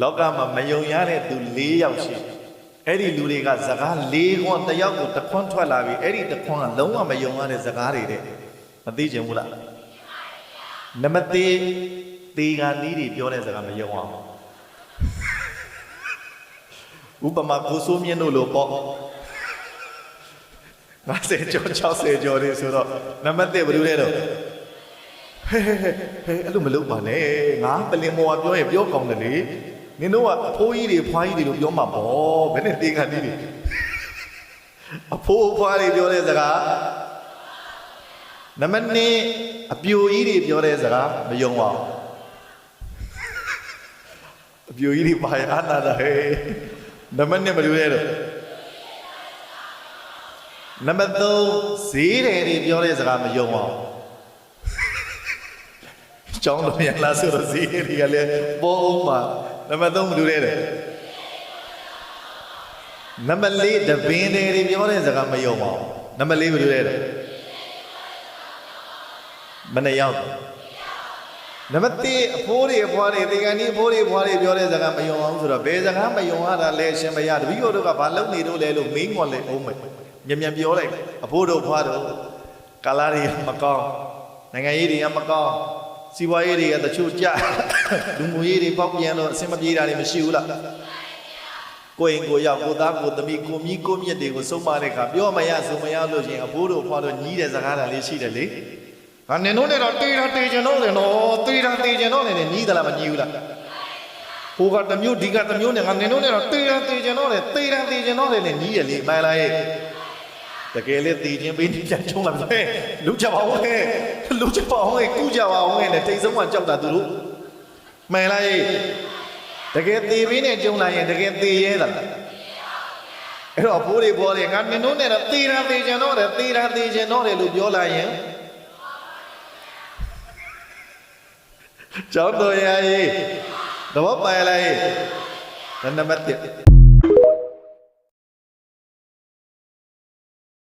လောကမှာမယုံရတဲ့သူ၄ယောက်ရှိတယ်အဲ့ဒီလူတွေကစကား၄ခွန်းတစ်ယောက်ကိုတစ်ခွန်းထွက်လာပြီအဲ့ဒီတစ်ခွန်းကလုံးဝမယုံရတဲ့စကားတွေတဲ့မသိချင်ဘူးလားနမတိတေဂာနီးတွေပြောတဲ့စကားမယုံအောင်ဥပမာကိုစိုးမြင့်တို့လိုပေါ့50ကျော်60ကျော်တွေဆိုတော့နမတိဘယ်လိုလဲတော့ဟဲဟဲအဲ့လိုမလုပ်ပါနဲ့ငါပလင်မော်ကပြောရင်ပြောကောင်းတယ်လေ နင်တို့ကအဖိုးကြီးတွေဖွားကြီးတွေလို့ပြောမှာပေါ့ဘယ်နဲ့တေးကန်ဒီတွေအဖိုးဖွားတွေပြောတဲ့စကားနမနေအပြိုကြီးတွေပြောတဲ့စကားမယုံပါဘူးအပြိုကြီးတွေပါရအနာတာဟဲနမနေမလို့ရဲတော့နံပါတ်3ဈေးတယ်တွေပြောတဲ့စကားမယုံပါဘူး ကျောင်းတော်ရလာဆိုတော့ဈေးတွေကလည်းပေါ်အောင်ပါနံပါတ်3ဘယ်လိုလဲတဲ့နံပါတ်4တပင်းတွေတွေပြောတဲ့စကားမယုံပါဘူးနံပါတ်4ဘယ်လိုလဲတဲ့မနေ့ရောက်နံပါတ်3အဖိုးတွေအဖွားတွေဒီကနေ့အဖိုးတွေအဖွားတွေပြောတဲ့စကားမယုံအောင်ဆိုတော့ဘယ်စကားမယုံရတာလဲရှင်မရတပည့်တော်တို့ကဘာလုပ်နေတော့လဲလို့မင်းကလည်းအောင်မယ်မြန်မြန်ပြောလိုက်အဖိုးတို့အဖွားတို့ကာလာတွေမကောင်းနိုင်ငံရေးတွေကမကောင်း စီးပွားရေးတွေကတချို့ကြလူမှုရေးတွေပေါက်ပြန်လို့အဆင်မပြေတာတွေမရှိဘူးလားကိုရင်ကိုရောက်ကိုသားကိုသမီးကိုမြီးကိုမြစ်တွေကိုစုံမတဲ့အခါပြောမရစုံမရလို့ရှရင်အဖိုးတို့ဖွားတို့ညီးတဲ့စကားတာလေးရှိတယ်လေဟာနင်တို့နဲ့တော့တေးတာတေးကျင်တော့တယ်နော်တေးတာတေးကျင်တော့တယ်ညီးသလားမညီးဘူးလားဟိုကတစ်မျိုးဒီကတစ်မျိုးနဲ့ငါနင်တို့နဲ့တော့တေးတာတေးကျင်တော့တယ်တေးတာတေးကျင်တော့တယ်နဲ့ညီးရလေမှန်လားရဲ့ တကယ်လေတည်ခြင်းပေးနေပြန်ချုံလာပဲလူကြပါဦးဟဲ့လူကြပါဦးဟဲ့ကုကြပါဦးဟဲ့နဲ့တိတ်ဆုံးမှကြောက်တာသူတို့မှန်လားရဲ့တကယ်တည်ပေးနေကြုံလာရင်တကယ်တည်ရဲတာအဲ့တော့ဘိုးတွေပေါ်တယ်ငါနင်တို့နဲ့တော့တည်တာတည်ခြင်းတော့တယ်တည်တာတည်ခြင်းတော့တယ်လို့ပြောလာရင်ကျောင်းတော်ရရေးသဘောပိုင်လားရဲ့နံပါတ်1